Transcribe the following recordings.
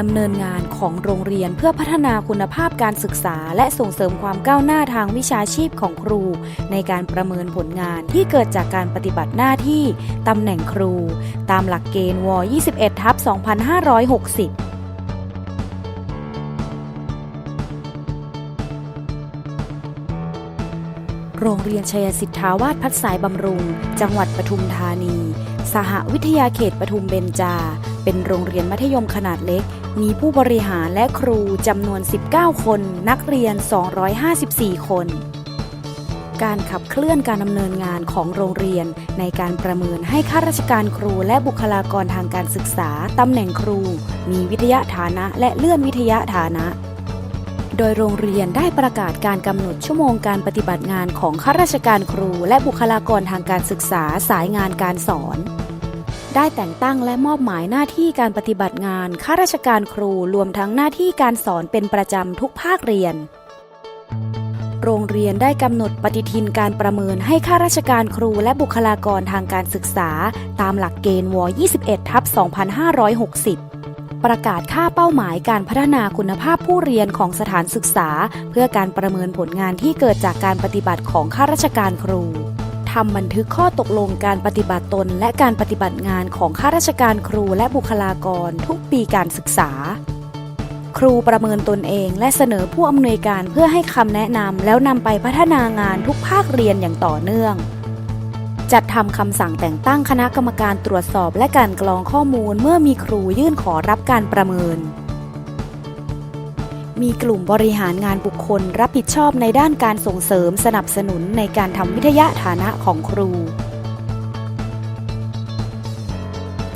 ดำเนินงานของโรงเรียนเพื่อพัฒนาคุณภาพการศึกษา และส่งเสริมความก้าวหน้าทางวิชาชีพของครู ในการประเมินผลงานที่เกิดจากการปฏิบัติหน้าที่ตำแหน่งครู ตามหลักเกณฑ์ว 21ทับ2560โรงเรียนชัยสิทธาวาสพัฒสายบำรุง จังหวัดปทุมธานี สหวิทยาเขตปทุมเบญจา เป็นโรงเรียนมัธยมขนาดเล็ก มีผู้บริหารและครูจำนวน 19 คน นักเรียน 254 คน การขับเคลื่อนการดำเนินงานของโรงเรียน ในการประเมินให้ข้าราชการครูและบุคลากรทางการศึกษาตำแหน่งครู มีวิทยาฐานะและเลื่อนวิทยาฐานะโดยโรงเรียนได้ประกาศการกำหนดชั่วโมงการปฏิบัติงานของข้าราชการครู และบุคลากรทางการศึกษาสายงานการสอน ได้แต่งตั้งและมอบหมายหน้าที่การปฏิบัติงานข้าราชการครูรวมทั้งหน้าที่การสอนเป็นประจำทุกภาคเรียน โรงเรียนได้กำหนดปฏิทินการประเมินให้ข้าราชการครูและบุคลากรทางการศึกษา ตามหลักเกณฑ์ว 21 ทับ 2560 ประกาศค่าเป้าหมายการพัฒนาคุณภาพผู้เรียนของสถานศึกษา เพื่อการประเมินผลงานที่เกิดจากการปฏิบัติของข้าราชการครู ทำบันทึกข้อตกลงการปฏิบัติตน และการปฏิบัติงานของข้าราชการครูและบุคลากรทุกปีการศึกษา ครูประเมินตนเองและเสนอผู้อำนวยการเพื่อให้คำแนะนำแล้วนำไปพัฒนางานทุกภาคเรียนอย่างต่อเนื่อง จัดทำคำสั่งแต่งตั้งคณะกรรมการตรวจสอบและการกรองข้อมูลเมื่อมีครูยื่นขอรับการประเมิน มีกลุ่มบริหารงานบุคคลรับผิดชอบในด้านการส่งเสริมสนับสนุนในการทำวิทยาฐานะของครู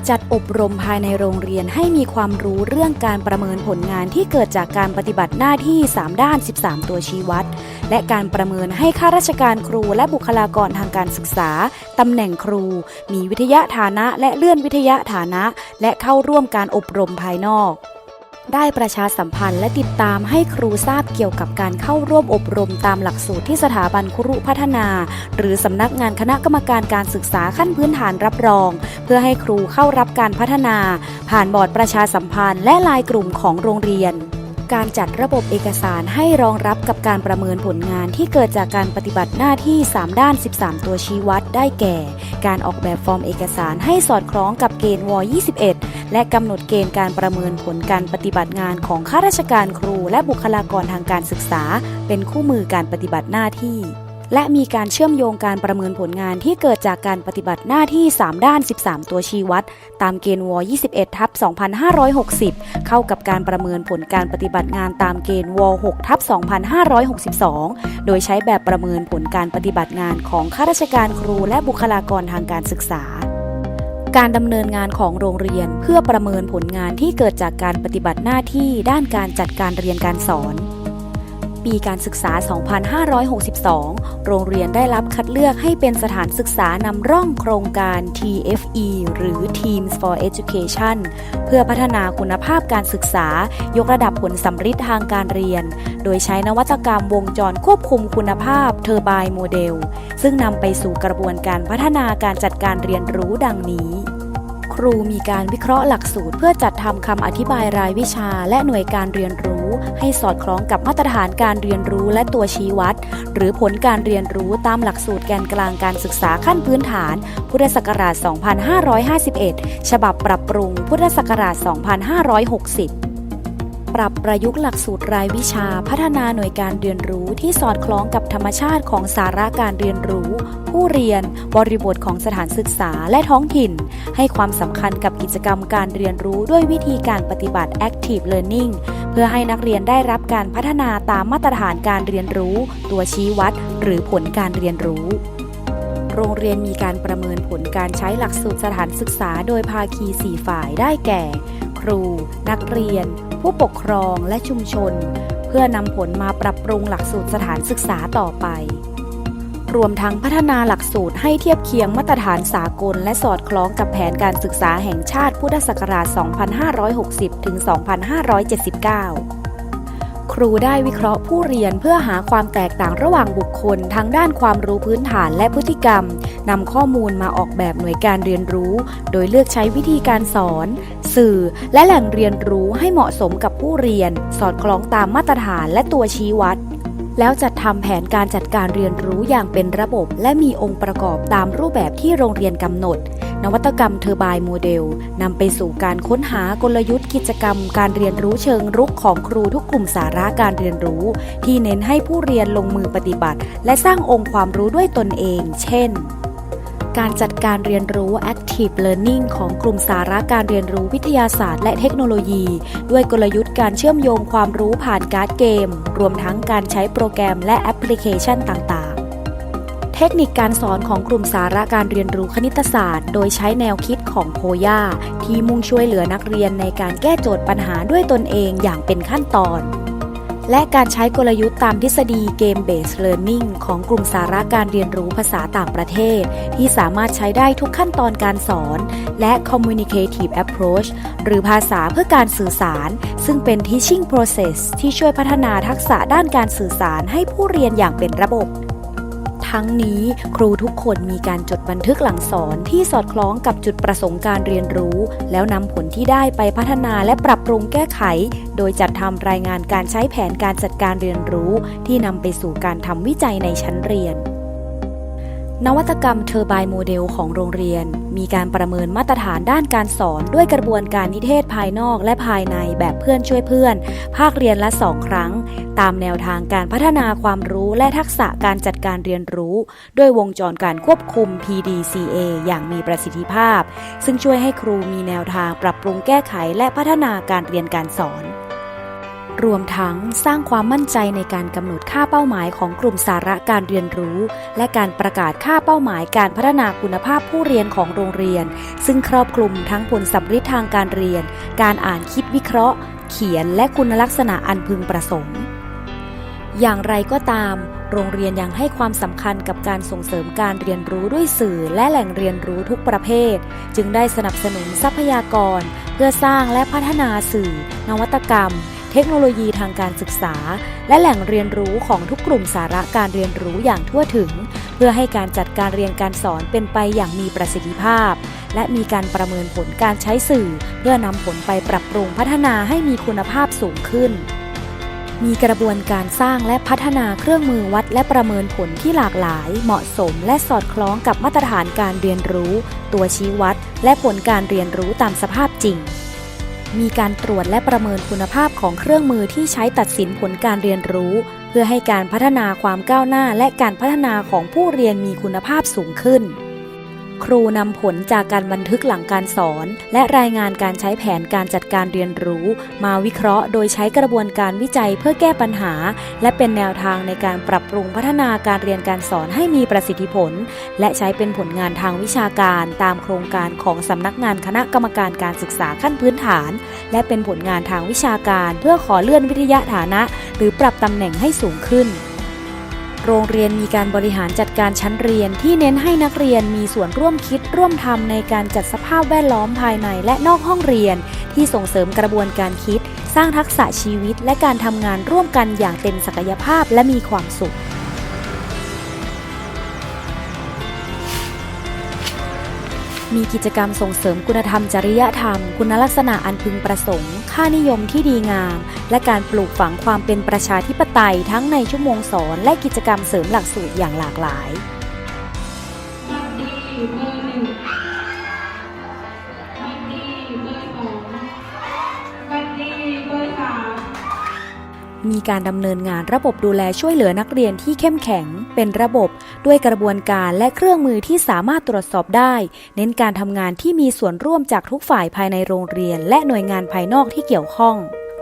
จัดอบรมภายในโรงเรียนให้มีความรู้เรื่องการประเมินผลงานที่เกิดจากการปฏิบัติหน้าที่ 3 ด้าน 13 ตัวชี้วัด และการประเมินให้ข้าราชการครูและบุคลากรทางการศึกษาตำแหน่งครู มีวิทยาฐานะและเลื่อนวิทยาฐานะ และเข้าร่วมการอบรมภายนอก ได้ประชาสัมพันธ์และติดตามให้ครูทราบเกี่ยวกับการเข้าร่วมอบรมตามหลักสูตรที่สถาบันครุพัฒนา หรือสำนักงานคณะกรรมการการศึกษาขั้นพื้นฐานรับรอง เพื่อให้ครูเข้ารับการพัฒนา ผ่านบอร์ดประชาสัมพันธ์และลายกลุ่มของโรงเรียน การจัดระบบเอกสารให้รองรับกับการประเมินผลงานที่เกิดจากการปฏิบัติหน้าที่ 3 ด้าน 13 ตัวชี้วัดได้แก่ การออกแบบฟอร์มเอกสารให้สอดคล้องกับเกณฑ์ว 21 และกำหนดเกณฑ์การประเมินผลการปฏิบัติงานของข้าราชการครู และบุคลากรทางการศึกษา เป็นคู่มือการปฏิบัติหน้าที่ และมีการเชื่อมโยงการประเมินผลงานที่เกิดจากการปฏิบัติหน้าที่ 3 ด้าน 13 ตัวชี้วัด ตามเกณฑ์ว 21ทับ2560 เข้ากับการประเมินผลการปฏิบัติงานตามเกณฑ์ว 6ทับ2562 โดยใช้แบบประเมินผลการปฏิบัติงานของข้าราชการครูและบุคลากรทางการศึกษาการดำเนินงานของโรงเรียนเพื่อประเมินผลงานที่เกิดจากการปฏิบัติหน้าที่ด้านการจัดการเรียนการสอน ปีการศึกษา 2562 โรงเรียนได้รับคัดเลือกให้เป็นสถานศึกษานำร่องโครงการ TFE หรือ Teams for Education เพื่อพัฒนาคุณภาพการศึกษา ยกระดับผลสัมฤทธิ์ทางการเรียน โดยใช้นวัตกรรมวงจรควบคุมคุณภาพเทอร์บายโมเดล ซึ่งนำไปสู่กระบวนการพัฒนาการจัดการเรียนรู้ดังนี้ ครูมีการวิเคราะห์หลักสูตร เพื่อจัดทำคำอธิบายรายวิชา และหน่วยการเรียนรู้ ให้สอดคล้องกับมาตรฐานการเรียนรู้และตัวชี้วัด หรือผลการเรียนรู้ตามหลักสูตรแกนกลางการศึกษาขั้นพื้นฐาน พุทธศักราช 2551 ฉบับปรับปรุง พุทธศักราช 2560 ปรับประยุกต์หลักสูตรรายวิชาพัฒนาหน่วยการเรียนรู้ที่สอดคล้องกับธรรมชาติของสาระการเรียนรู้ ผู้เรียน บริบทของสถานศึกษาและท้องถิ่น ให้ความสำคัญกับกิจกรรมการเรียนรู้ด้วยวิธีการปฏิบัติ active learning เพื่อให้นักเรียนได้รับการพัฒนาตามมาตรฐานการเรียนรู้ ตัวชี้วัด หรือผลการเรียนรู้โรงเรียนมีการประเมินผลการใช้หลักสูตรสถานศึกษาโดยภาคี 4 ฝ่ายได้แก่ ครู นักเรียน ผู้ปกครองและชุมชน เพื่อนำผลมาปรับปรุงหลักสูตรสถานศึกษาต่อไป รวมทั้งพัฒนาหลักสูตรให้เทียบเคียงมาตรฐานสากล และสอดคล้องกับแผนการศึกษาแห่งชาติพุทธศักราช 2560 ถึง 2579 ครูได้วิเคราะห์ผู้เรียนเพื่อหาความแตกต่างระหว่างบุคคลทั้งด้านความรู้พื้นฐานและพฤติกรรมนำข้อมูลมาออกแบบหน่วยการเรียนรู้ โดยเลือกใช้วิธีการสอน สื่อ และแหล่งเรียนรู้ให้เหมาะสมกับผู้เรียน สอดคล้องตามมาตรฐานและตัวชี้วัด แล้วจัดทำแผนการจัดการเรียนรู้อย่างเป็นระบบ และมีองค์ประกอบตามรูปแบบที่โรงเรียนกำหนด นวัตกรรมเทอร์บายโมเดลนำไปสู่การค้นหากลยุทธ์กิจกรรม การเรียนรู้เชิงรุกของครูทุกกลุ่มสาระการเรียนรู้ ที่เน้นให้ผู้เรียนลงมือปฏิบัติ และสร้างองค์ความรู้ด้วยตนเอง เช่นการจัดการเรียนรู้ Active Learning ของกลุ่มสาระการเรียนรู้วิทยาศาสตร์และเทคโนโลยี ด้วยกลยุทธ์การเชื่อมโยงความรู้ผ่านการ์ดเกม รวมทั้งการใช้โปรแกรมและแอปพลิเคชันต่างๆ เทคนิคการสอนของกลุ่มสาระการเรียนรู้คณิตศาสตร์ โดยใช้แนวคิดของโพย่าที่มุ่งช่วยเหลือนักเรียนในการแก้โจทย์ปัญหาด้วยตนเองอย่างเป็นขั้นตอน และการใช้กลยุทธ์ตามทฤษฎี Game Based Learning ของกลุ่มสาระการเรียนรู้ภาษาต่างประเทศ ที่สามารถใช้ได้ทุกขั้นตอนการสอน และ Communicative Approach หรือภาษาเพื่อการสื่อสาร ซึ่งเป็น Teaching Process ที่ช่วยพัฒนาทักษะด้านการสื่อสารให้ผู้เรียนอย่างเป็นระบบ ทั้งนี้ครูทุกคนมีการจดบันทึกหลังสอนที่สอดคล้องกับจุดประสงค์การเรียนรู้ แล้วนำผลที่ได้ไปพัฒนาและปรับปรุงแก้ไข โดยจัดทำรายงานการใช้แผนการจัดการเรียนรู้ ที่นำไปสู่การทำวิจัยในชั้นเรียน นวัตกรรมเทอร์บายโมเดลของโรงเรียน มีการประเมินมาตรฐานด้านการสอนด้วยกระบวนการนิเทศภายนอกและภายในแบบเพื่อนช่วยเพื่อน ภาคเรียนละสองครั้ง ตามแนวทางการพัฒนาความรู้และทักษะการจัดการเรียนรู้ ด้วยวงจรการควบคุม PDCA อย่างมีประสิทธิภาพ ซึ่งช่วยให้ครูมีแนวทางปรับปรุงแก้ไขและพัฒนาการเรียนการสอน รวมทั้งสร้างความมั่นใจในการกำหนดค่าเป้าหมายของกลุ่มสาระการเรียนรู้ และการประกาศค่าเป้าหมายการพัฒนาคุณภาพผู้เรียนของโรงเรียน ซึ่งครอบคลุมทั้งผลสัมฤทธิ์ทางการเรียน การอ่านคิดวิเคราะห์ เขียนและคุณลักษณะอันพึงประสงค์ อย่างไรก็ตามโรงเรียนยังให้ความสำคัญกับการส่งเสริมการเรียนรู้ด้วยสื่อและแหล่งเรียนรู้ทุกประเภท จึงได้สนับสนุนทรัพยากร เพื่อสร้างและพัฒนาสื่อ นวัตกรรม เทคโนโลยีทางการศึกษา และแหล่งเรียนรู้ของทุกกลุ่มสาระการเรียนรู้อย่างทั่วถึง เพื่อให้การจัดการเรียนการสอนเป็นไปอย่างมีประสิทธิภาพ และมีการประเมินผลการใช้สื่อ เพื่อนำผลไปปรับปรุงพัฒนาให้มีคุณภาพสูงขึ้น มีกระบวนการสร้างและพัฒนาเครื่องมือวัดและประเมินผลที่หลากหลาย เหมาะสมและสอดคล้องกับมาตรฐานการเรียนรู้ ตัวชี้วัด และผลการเรียนรู้ตามสภาพจริง มีการตรวจและประเมินคุณภาพของเครื่องมือที่ใช้ตัดสินผลการเรียนรู้ เพื่อให้การพัฒนาความก้าวหน้าและการพัฒนาของผู้เรียนมีคุณภาพสูงขึ้น ครูนำผลจากการบันทึกหลังการสอน และรายงานการใช้แผนการจัดการเรียนรู้ มาวิเคราะห์โดยใช้กระบวนการวิจัยเพื่อแก้ปัญหา และเป็นแนวทางในการปรับปรุงพัฒนาการเรียนการสอนให้มีประสิทธิผล และใช้เป็นผลงานทางวิชาการตามโครงการของสำนักงานคณะกรรมการการศึกษาขั้นพื้นฐาน และเป็นผลงานทางวิชาการ เพื่อขอเลื่อนวิทยาฐานะ หรือปรับตำแหน่งให้สูงขึ้น โรงเรียนมีการบริหารจัดการชั้นเรียนที่เน้นให้นักเรียนมีส่วนร่วมคิดร่วมทำในการจัดสภาพแวดล้อมภายในและนอกห้องเรียน ที่ส่งเสริมกระบวนการคิด สร้างทักษะชีวิต และการทำงานร่วมกันอย่างเต็มศักยภาพและมีความสุข มีกิจกรรมส่งเสริมคุณธรรมจริยธรรม คุณลักษณะอันพึงประสงค์ ค่านิยมที่ดีงาม และการปลูกฝังความเป็นประชาธิปไตยทั้งในชั่วโมงสอนและกิจกรรมเสริมหลักสูตรอย่างหลากหลาย มีการดำเนินงานระบบดูแลช่วยเหลือนักเรียนที่เข้มแข็ง เป็นระบบด้วยกระบวนการและเครื่องมือที่สามารถตรวจสอบได้ เน้นการทำงานที่มีส่วนร่วมจากทุกฝ่ายภายในโรงเรียน และหน่วยงานภายนอกที่เกี่ยวข้อง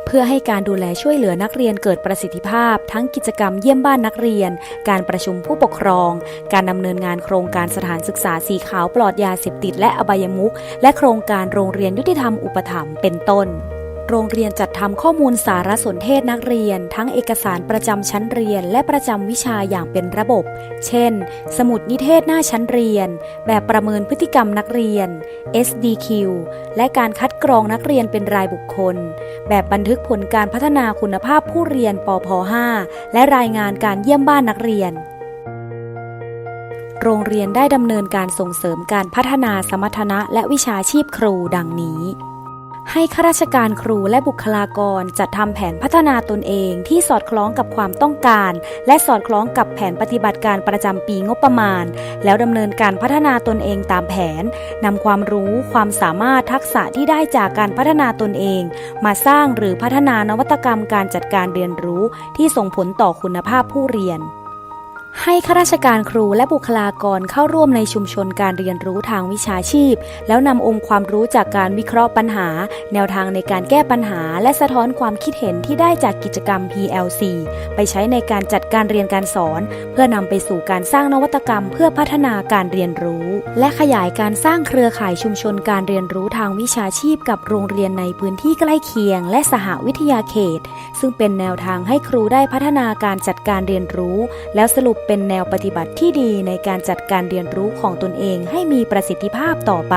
เพื่อให้การดูแลช่วยเหลือนักเรียนเกิดประสิทธิภาพ ทั้งกิจกรรมเยี่ยมบ้านนักเรียน การประชุมผู้ปกครอง การดำเนินงานโครงการสถานศึกษาสีขาวปลอดยาเสพติดและอบายมุขและโครงการโรงเรียนยุติธรรมอุปถัมภ์เป็นต้น โรงเรียนจัดทำข้อมูลสารสนเทศนักเรียน ทั้งเอกสารประจำชั้นเรียนและประจำวิชาอย่างเป็นระบบ เช่น สมุดนิเทศหน้าชั้นเรียน แบบประเมินพฤติกรรมนักเรียน SDQ และการคัดกรองนักเรียนเป็นรายบุคคล แบบบันทึกผลการพัฒนาคุณภาพผู้เรียนปพ5และรายงานการเยี่ยมบ้านนักเรียนโรงเรียนได้ดำเนินการส่งเสริมการพัฒนาสมรรถนะและวิชาชีพครูดังนี้ ให้ข้าราชการครูและบุคลากรจัดทำแผนพัฒนาตนเองที่สอดคล้องกับความต้องการ และสอดคล้องกับแผนปฏิบัติการประจำปีงบประมาณ แล้วดำเนินการพัฒนาตนเองตามแผนนำความรู้ความสามารถทักษะที่ได้จากการพัฒนาตนเอง มาสร้างหรือพัฒนานวัตกรรมการจัดการเรียนรู้ที่ส่งผลต่อคุณภาพผู้เรียน ให้ข้าราชการครูและบุคลากรเข้าร่วมในชุมชนการเรียนรู้ทางวิชาชีพ แล้วนำองค์ความรู้จากการวิเคราะห์ปัญหา แนวทางในการแก้ปัญหา และสะท้อนความคิดเห็นที่ได้จากกิจกรรม PLC ไปใช้ในการจัดการเรียนการสอน เพื่อนำไปสู่การสร้างนวัตกรรม เพื่อพัฒนาการเรียนรู้ และขยายการสร้างเครือข่ายชุมชนการเรียนรู้ทางวิชาชีพ กับโรงเรียนในพื้นที่ใกล้เคียง และสหวิทยาเขต ซึ่งเป็นแนวทางให้ครูได้พัฒนาการจัดการเรียนรู้ แล้วสรุปเป็นแนวปฏิบัติที่ดีในการจัดการเรียนรู้ของตนเองให้มีประสิทธิภาพต่อไป